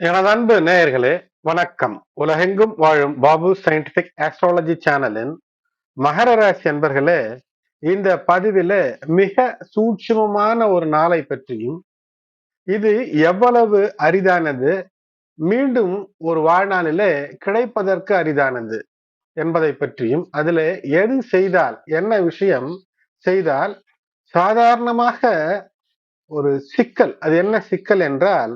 எனது அன்பு நேயர்களே வணக்கம். உலகெங்கும் வாழும் பாபு சயின்டிபிக் ஆஸ்ட்ராலஜி சேனலின் மகர ராசி என்பர்களே இந்த பதிவில மிக சூட்சுமமான ஒரு நாளை பற்றியும் இது எவ்வளவு அரிதானது மீண்டும் ஒரு வாழ்நாளிலே கிடைப்பதற்கு அரிதானது என்பதை பற்றியும் அதுல எது செய்தால் என்ன விஷயம் செய்தால் சாதாரணமாக ஒரு சிக்கல் அது என்ன சிக்கல் என்றால்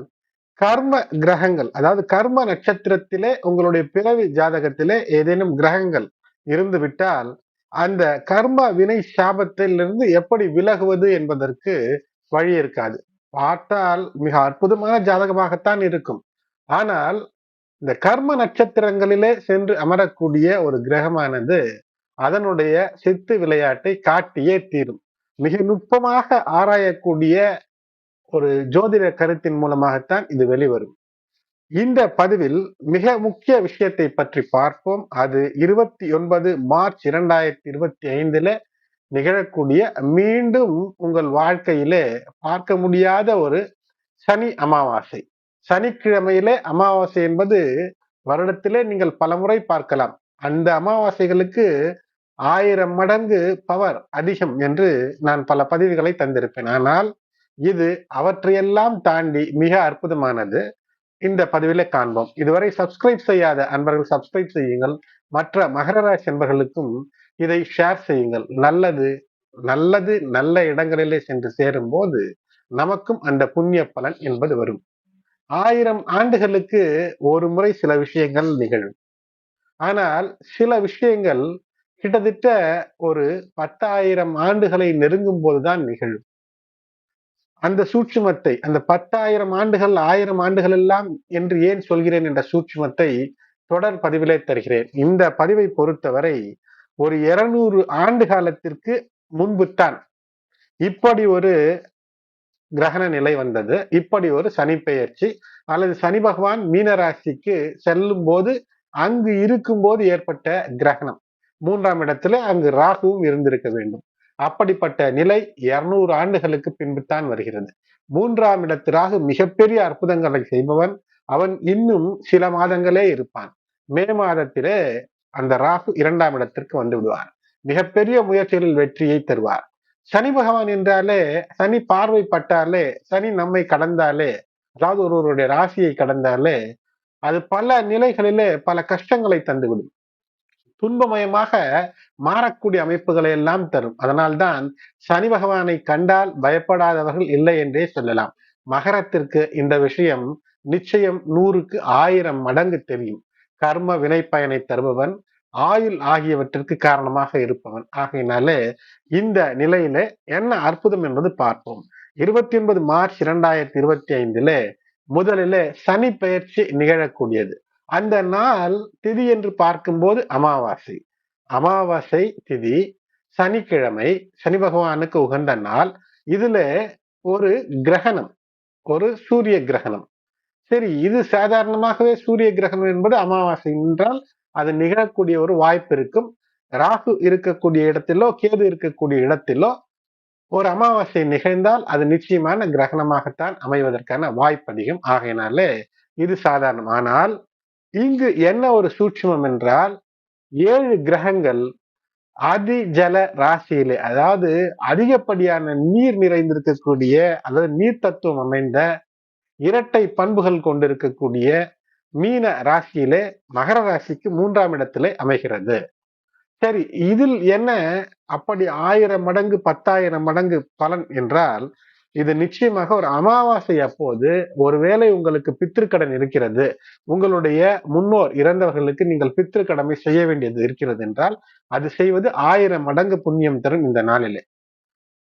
கர்ம கிரகங்கள் அதாவது கர்ம நட்சத்திரத்திலே உங்களுடைய பிறவி ஜாதகத்திலே ஏதேனும் கிரகங்கள் இருந்து விட்டால் அந்த கர்ம வினை சாபத்திலிருந்து எப்படி விலகுவது என்பதற்கு வழி இருக்காது. பார்த்தால் மிக அற்புதமான ஜாதகமாகத்தான் இருக்கும். ஆனால் இந்த கர்ம நட்சத்திரங்களிலே சென்று அமரக்கூடிய ஒரு கிரகமானது அதனுடைய சித்து விளையாட்டை காட்டியே தீரும். மிக நுட்பமாக ஆராயக்கூடிய ஒரு ஜோதிட கருத்தின் மூலமாகத்தான் இது வெளிவரும். இந்த பதிவில் மிக முக்கிய விஷயத்தை பற்றி பார்ப்போம். அது இருபத்தி ஒன்பது மார்ச் இரண்டாயிரத்தி இருபத்தி ஐந்துல நிகழக்கூடிய மீண்டும் உங்கள் வாழ்க்கையிலே பார்க்க முடியாத ஒரு சனி அமாவாசை. சனிக்கிழமையிலே அமாவாசை என்பது வருடத்திலே நீங்கள் பலமுறை பார்க்கலாம். அந்த அமாவாசைகளுக்கு ஆயிரம் மடங்கு பவர் அதிகம் என்று நான் பல பதிவுகளை தந்திருப்பேன். ஆனால் இது அவற்றையெல்லாம் தாண்டி மிக அற்புதமானது. இந்த பதிவில காண்போம். இதுவரை சப்ஸ்கிரைப் செய்யாத அன்பர்கள் சப்ஸ்கிரைப் செய்யுங்கள். மற்ற மகர ராசி அன்பர்களுக்கும் இதை ஷேர் செய்யுங்கள். நல்லது நல்லது நல்ல இடங்களிலே சென்று சேரும் போது நமக்கும் அந்த புண்ணிய பலன் என்பது வரும். ஆயிரம் ஆண்டுகளுக்கு ஒரு முறை சில விஷயங்கள் நிகழும். ஆனால் சில விஷயங்கள் கிட்டத்தட்ட ஒரு பத்தாயிரம் ஆண்டுகளை நெருங்கும் போதுதான் நிகழும். அந்த சூட்சுமத்தை அந்த பத்தாயிரம் ஆண்டுகள் ஆயிரம் ஆண்டுகள் எல்லாம் என்று ஏன் சொல்கிறேன் என்ற சூட்சுமத்தை தொடர் பதிவிலே தருகிறேன். இந்த பதிவை பொறுத்தவரை ஒரு இருநூறு ஆண்டு காலத்திற்கு முன்புத்தான் இப்படி ஒரு கிரகண நிலை வந்தது. இப்படி ஒரு சனி பெயர்ச்சி அல்லது சனி பகவான் மீனராசிக்கு செல்லும் போது அங்கு இருக்கும் போது ஏற்பட்ட கிரகணம். மூன்றாம் இடத்துல அங்கு ராகுவும் இருந்திருக்க வேண்டும். அப்படிப்பட்ட நிலை இருநூறு ஆண்டுகளுக்கு பின்புத்தான் வருகிறது. மூன்றாம் இடத்திலாக மிகப்பெரிய அற்புதங்களை செய்பவன் அவன் இன்னும் சில மாதங்களே இருப்பான். மே மாதத்திலே அந்த ராகு இரண்டாம் இடத்திற்கு வந்து விடுவார். மிகப்பெரிய முயற்சிகளில் வெற்றியை தருவார். சனி பகவான் என்றாலே சனி பார்வைப்பட்டாலே சனி நம்மை கடந்தாலே அதாவது ஒருவருடைய ராசியை கடந்தாலே அது பல நிலைகளிலே பல கஷ்டங்களை தந்துவிடும். துன்பமயமாக மாறக்கூடிய அமைப்புகளை எல்லாம் தரும். அதனால்தான் சனி பகவானை கண்டால் பயப்படாதவர்கள் இல்லை என்றே சொல்லலாம். மகரத்திற்கு இந்த விஷயம் நிச்சயம் நூறுக்கு ஆயிரம் மடங்கு தெரியும். கர்ம வினை பயனை தருபவன் ஆயுள் ஆகியவற்றிற்கு காரணமாக இருப்பவன். ஆகையினாலே இந்த நிலையில என்ன அற்புதம் என்பது பார்ப்போம். இருபத்தி ஒன்பது மார்ச் இரண்டாயிரத்தி இருபத்தி ஐந்துல முதலில் சனி பயிற்சி நிகழக்கூடியது. அந்த நாள் திதி என்று பார்க்கும்போது அமாவாசை. அமாவாசை திதி சனிக்கிழமை சனி பகவானுக்கு உகந்த நாள். இதுல ஒரு கிரகணம் ஒரு சூரிய கிரகணம். சரி இது சாதாரணமாகவே சூரிய கிரகணம் என்பது அமாவாசை என்றால் அது நிகழக்கூடிய ஒரு வாய்ப்பு இருக்கும். ராகு இருக்கக்கூடிய இடத்திலோ கேது இருக்கக்கூடிய இடத்திலோ ஒரு அமாவாசை நிகழ்ந்தால் அது நிச்சயமான கிரகணமாகத்தான் அமைவதற்கான வாய்ப்பு அதிகம் ஆகையினாலே இது சாதாரணம். ஆனால் இங்கு என்ன ஒரு சூட்சமம் என்றால் ஏழு கிரகங்கள் அதி ஜல ராசியிலே அதாவது அதிகப்படியான நீர் நிறைந்திருக்கக்கூடிய அதாவது நீர் தத்துவம் அமைந்த இரட்டை பண்புகள் கொண்டிருக்கக்கூடிய மீன ராசியிலே மகர ராசிக்கு மூன்றாம் இடத்திலே அமைகிறது. சரி இதில் என்ன? அப்படி ஆயிரம் மடங்கு பத்தாயிரம் மடங்கு பலன் என்றால் இது நிச்சயமாக ஒரு அமாவாசை அப்போது ஒருவேளை உங்களுக்கு பித்திருக்கடன் இருக்கிறது. உங்களுடைய முன்னோர் இறந்தவர்களுக்கு நீங்கள் பித்திருக்கடமை செய்ய வேண்டியது இருக்கிறது என்றால் அது செய்வது ஆயிரம் மடங்கு புண்ணியம் தரும் இந்த நாளிலே.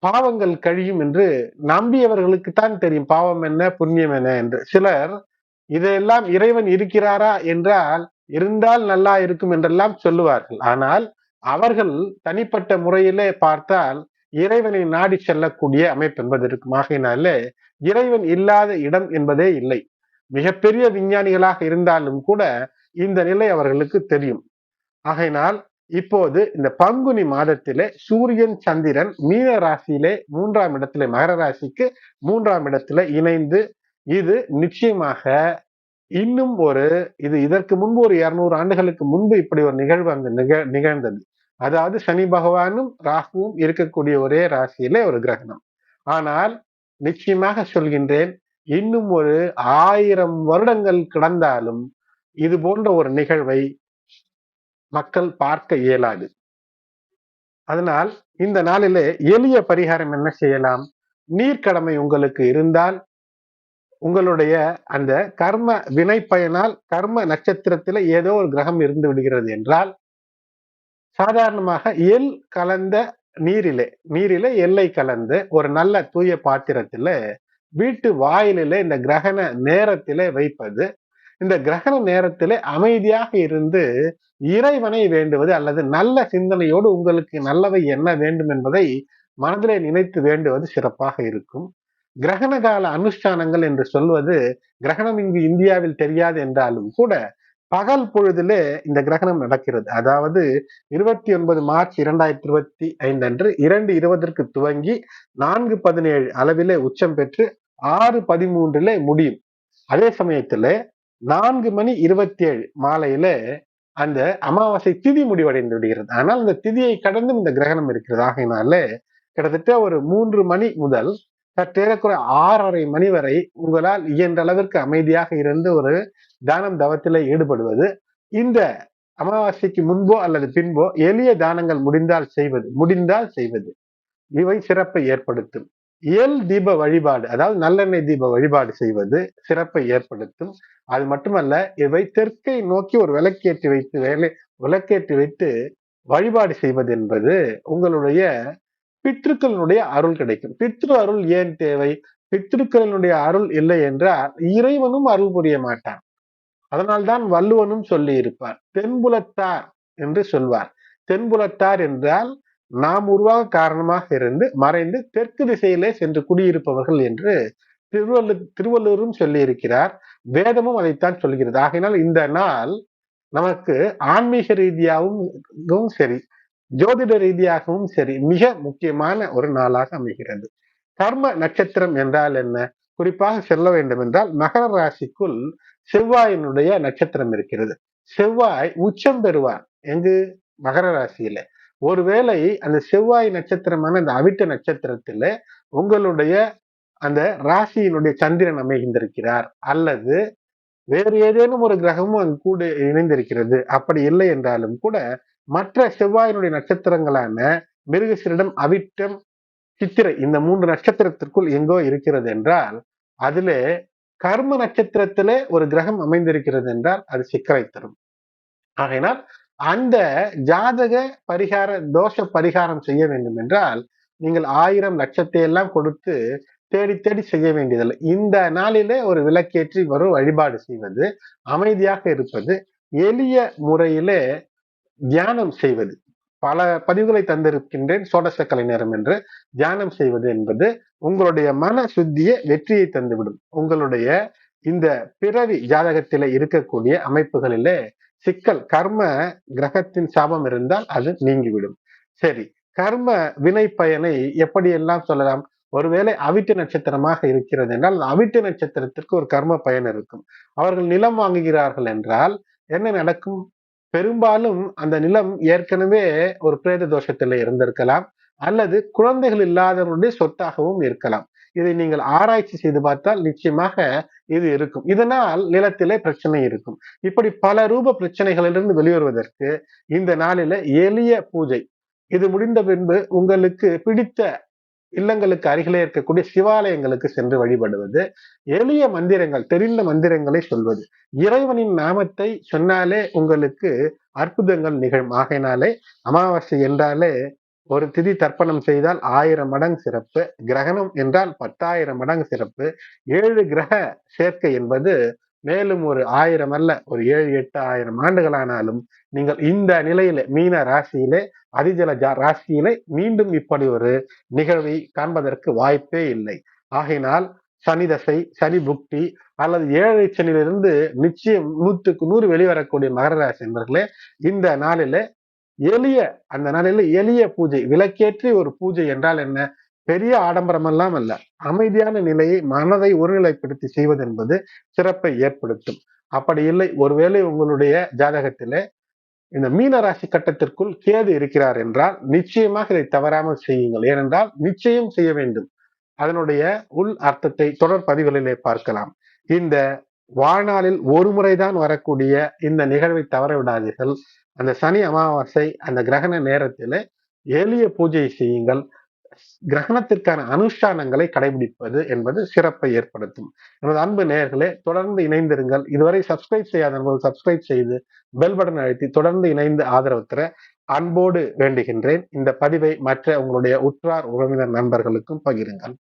பாவங்கள் கழியும் என்று நம்பியவர்களுக்கு தான் தெரியும் பாவம் என்ன புண்ணியம் என்ன என்று. சிலர் இதையெல்லாம் இறைவன் இருக்கிறாரா என்றால் இருந்தால் நல்லா இருக்கும் என்றெல்லாம் சொல்லுவார்கள். ஆனால் அவர்கள் தனிப்பட்ட முறையிலே பார்த்தால் இறைவனை நாடி செல்லக்கூடிய அமைப்பு என்பது இருக்கும் ஆகையினாலே இறைவன் இல்லாத இடம் என்பதே இல்லை. மிகப்பெரிய விஞ்ஞானிகளாக இருந்தாலும் கூட இந்த நிலை அவர்களுக்கு தெரியும். ஆகையினால் இப்போது இந்த பங்குனி மாதத்திலே சூரியன் சந்திரன் மீன ராசியிலே மூன்றாம் இடத்திலே மகர ராசிக்கு மூன்றாம் இடத்திலே இணைந்து இது நிச்சயமாக இன்னும் ஒரு இது இதற்கு முன்பு ஒரு இருநூறு ஆண்டுகளுக்கு முன்பு இப்படி ஒரு நிகழ்வு அங்கு நிக நிகழ்ந்தது. அதாவது சனி பகவானும் ராகுவும் இருக்கக்கூடிய ஒரே ராசியிலே ஒரு கிரகணம். ஆனால் நிச்சயமாக சொல்கின்றேன் இன்னும் ஒரு ஆயிரம் வருடங்கள் கிடந்தாலும் இது போன்ற ஒரு நிகழ்வை மக்கள் பார்க்க இயலாது. அதனால் இந்த நாளிலே எளிய பரிகாரம் என்ன செய்யலாம்? நீர்க்கடமை உங்களுக்கு இருந்தால் உங்களுடைய அந்த கர்ம வினை பயனால் கர்ம நட்சத்திரத்தில் ஏதோ ஒரு கிரகம் இருந்து விடுகிறது என்றால் சாதாரணமாக எல் கலந்த நீரிலே நீரிலே எல்லை கலந்து ஒரு நல்ல தூய பாத்திரத்துல வீட்டு வாயிலிலே இந்த கிரகண நேரத்திலே வைப்பது இந்த கிரகண நேரத்திலே அமைதியாக இருந்து இறைவனை வேண்டுவது அல்லது நல்ல சிந்தனையோடு உங்களுக்கு நல்லவை என்ன வேண்டும் என்பதை மனதிலே நினைத்து வேண்டுவது சிறப்பாக இருக்கும். கிரகண கால அனுஷ்டானங்கள் என்று சொல்வது கிரகணம் இங்கு இந்தியாவில் தெரியாது என்றாலும் கூட பகல் பொழுதிலே இந்த கிரகணம் நடக்கிறது. அதாவது இருபத்தி ஒன்பது மார்ச் இரண்டாயிரத்தி இருபத்தி ஐந்து அன்று இரண்டு இருபதற்கு துவங்கி நான்கு பதினேழு அளவிலே உச்சம் பெற்று ஆறு பதிமூன்றுல முடியும். அதே சமயத்துல நான்கு மணி இருபத்தி ஏழு மாலையில அந்த அமாவாசை திதி முடிவடைந்து விடுகிறது. ஆனால் அந்த திதியை கடந்தும் இந்த கிரகணம் இருக்கிறது. ஆகையினால கிட்டத்தட்ட ஒரு மூன்று மணி முதல் சற்றேறக்குறை ஆறரை மணி வரை உங்களால் இயன்ற அளவிற்கு அமைதியாக இருந்து ஒரு தானம் தவத்தில் ஈடுபடுவது இந்த அமாவாசைக்கு முன்போ அல்லது பின்போ எளிய தானங்கள் முடிந்தால் செய்வது முடிந்தால் செய்வது. இவை சிறப்பை ஏற்படுத்தும். எல் தீப வழிபாடு அதாவது நல்லெண்ணெய் தீப வழிபாடு செய்வது சிறப்பை ஏற்படுத்தும். அது மட்டுமல்ல இவை தெற்கை நோக்கி ஒரு விளக்கேற்றி வைத்து வேலை விளக்கேற்றி வைத்து வழிபாடு செய்வது என்பது உங்களுடைய பித்ருக்களினுடைய அருள் கிடைக்கும். பித்ரு அருள் ஏன் தேவை? பித்ருக்களினுடைய அருள் இல்லை என்றால் இறைவனும் அருள் புரிய மாட்டான். அதனால்தான் வள்ளுவனும் சொல்லி இருப்பார் தென்புலத்தார் என்று சொல்வார். தென்புலத்தார் என்றால் நாம் உருவாக காரணமாக இருந்து மறைந்து தெற்கு திசையிலே சென்று குடியிருப்பவர்கள் என்று திருவள்ளு திருவள்ளுவரும் சொல்லி இருக்கிறார் வேதமும் அதைத்தான் சொல்கிறது. ஆகையினால் இந்த நாள் நமக்கு ஆன்மீக ரீதியாகவும் சரி. ஜோதிட ரீதியாகவும் சரி மிக முக்கியமான ஒரு நாளாக அமைகிறது. கர்ம நட்சத்திரம் என்றால் என்ன? குறிப்பாக செல்ல வேண்டும் என்றால் மகர ராசிக்குள் செவ்வாயினுடைய நட்சத்திரம் இருக்கிறது. செவ்வாய் உச்சம் பெறுவார். எங்கு? மகர ராசியில. ஒருவேளை அந்த செவ்வாய் நட்சத்திரமான அந்த அவிட்ட நட்சத்திரத்துல உங்களுடைய அந்த ராசியினுடைய சந்திரன் அமைகின்றிருக்கிறார் அல்லது வேறு ஏதேனும் ஒரு கிரகமும் அங்கு கூட இணைந்திருக்கிறது. அப்படி இல்லை என்றாலும் கூட மற்ற செவ்வாயினுடைய நட்சத்திரங்களான மிருகசிரிடம் அவிட்டம் சித்திரை இந்த மூன்று நட்சத்திரத்திற்குள் எங்கோ இருக்கிறது என்றால் அதிலே கர்ம நட்சத்திரத்திலே ஒரு கிரகம் அமைந்திருக்கிறது என்றால் அது சிக்கலை தரும். ஆகையினால் அந்த ஜாதக பரிகார தோஷ பரிகாரம் செய்ய வேண்டும் என்றால் நீங்கள் ஆயிரம் லட்சத்தை எல்லாம் கொடுத்து தேடி தேடி செய்ய வேண்டியதில்லை. இந்த நாளிலே ஒரு விளக்கேற்றி வரும் வழிபாடு செய்வது அமைதியாக இருப்பது எளிய முறையிலே தியானம் செய்வது. பல பதிவுகளை தந்திருக்கின்றேன். சோடச கலைநேரம் என்று தியானம் செய்வது என்பது உங்களுடைய மன சுத்திய வெற்றியை தந்துவிடும். உங்களுடைய இந்த பிறவி ஜாதகத்தில இருக்கக்கூடிய அமைப்புகளிலே சிக்கல் கர்ம கிரகத்தின் சாபம் இருந்தால் அது நீங்கிவிடும். சரி கர்ம வினை பயனை எப்படியெல்லாம் சொல்லலாம்? ஒருவேளை அவிட்டு நட்சத்திரமாக இருக்கிறது என்றால் அவிட்டு நட்சத்திரத்திற்கு ஒரு கர்ம பயன் இருக்கும். அவர்கள் நிலம் வாங்குகிறார்கள் என்றால் என்ன நடக்கும்? பெரும்பாலும் அந்த நிலம் ஏற்கனவே ஒரு பிரேத தோஷத்துல இருந்திருக்கலாம் அல்லது குழந்தைகள் இல்லாதவருடைய சொத்தாகவும் இருக்கலாம். இதை நீங்கள் ஆராய்ச்சி செய்து பார்த்தால் நிச்சயமாக இது இருக்கும். இதனால் நிலத்திலே பிரச்சனை இருக்கும். இப்படி பல ரூப பிரச்சனைகளிலிருந்து வெளிவருவதற்கு இந்த நாளில எளிய பூஜை. இது முடிந்த பின்பு உங்களுக்கு பிடித்த இல்லங்களுக்கு அருகிலே இருக்கக்கூடிய சிவாலயங்களுக்கு சென்று வழிபடுவது எளிய மந்திரங்கள் தெரிந்த மந்திரங்களை சொல்வது. இறைவனின் நாமத்தை சொன்னாலே உங்களுக்கு அற்புதங்கள் நிகழும். ஆகையினாலே அமாவாசை என்றாலே ஒரு திதி தர்ப்பணம் செய்தால் ஆயிரம் மடங்கு சிறப்பு கிரகணம் என்றால் பத்தாயிரம் மடங்கு சிறப்பு. ஏழு கிரக சேர்க்கை என்பது மேலும் ஒரு ஆயிரம் அல்ல ஒரு ஏழு எட்டு ஆயிரம் ஆண்டுகளானாலும் நீங்கள் இந்த நிலையில மீன ராசியிலே அதிஜல ராசியிலே மீண்டும் இப்படி ஒரு நிகழ்வை காண்பதற்கு வாய்ப்பே இல்லை. ஆகையினால் சனி தசை சனி புக்தி அல்லது ஏழை சனியிலிருந்து நிச்சயம் நூற்றுக்கு நூறு வெளிவரக்கூடிய மகர ராசி என்பர்களே இந்த நாளில எளிய அந்த நாளில எளிய பூஜை விளக்கேற்றி ஒரு பூஜை என்றால் என்ன? பெரிய ஆடம்பரம் எல்லாம் அல்ல. அமைதியான நிலையை மனதை ஒருநிலைப்படுத்தி செய்வது என்பது சிறப்பை ஏற்படுத்தும். அப்படி இல்லை ஒருவேளை உங்களுடைய ஜாதகத்திலே இந்த மீன ராசி கட்டத்திற்குள் கேது இருக்கிறார் என்றால் நிச்சயமாக இதை தவறாமல் செய்யுங்கள். ஏனென்றால் நிச்சயம் செய்ய வேண்டும். அதனுடைய உள் அர்த்தத்தை தொடர் பதிவுகளிலே பார்க்கலாம். இந்த வாழ்நாளில் ஒரு முறைதான் வரக்கூடிய இந்த நிகழ்வை தவற விடாதீர்கள் அந்த சனி அமாவாசை அந்த கிரகண நேரத்தில் எளிய பூஜை செய்யுங்கள். கிரகணத்திற்கான அனுஷ்டானங்களை கடைபிடிப்பது என்பது சிறப்பை ஏற்படுத்தும். எனது அன்பு நேயர்களே தொடர்ந்து இணைந்திருங்கள். இதுவரை சப்ஸ்கிரைப் செய்யாத சப்ஸ்கிரைப் செய்து பெல் பட்டன் அழுத்தி தொடர்ந்து இணைந்து ஆதரவு தர அன்போடு வேண்டுகின்றேன். இந்த பதிவை மற்ற உங்களுடைய உற்றார் உறவினர் நண்பர்களுக்கும் பகிருங்கள்.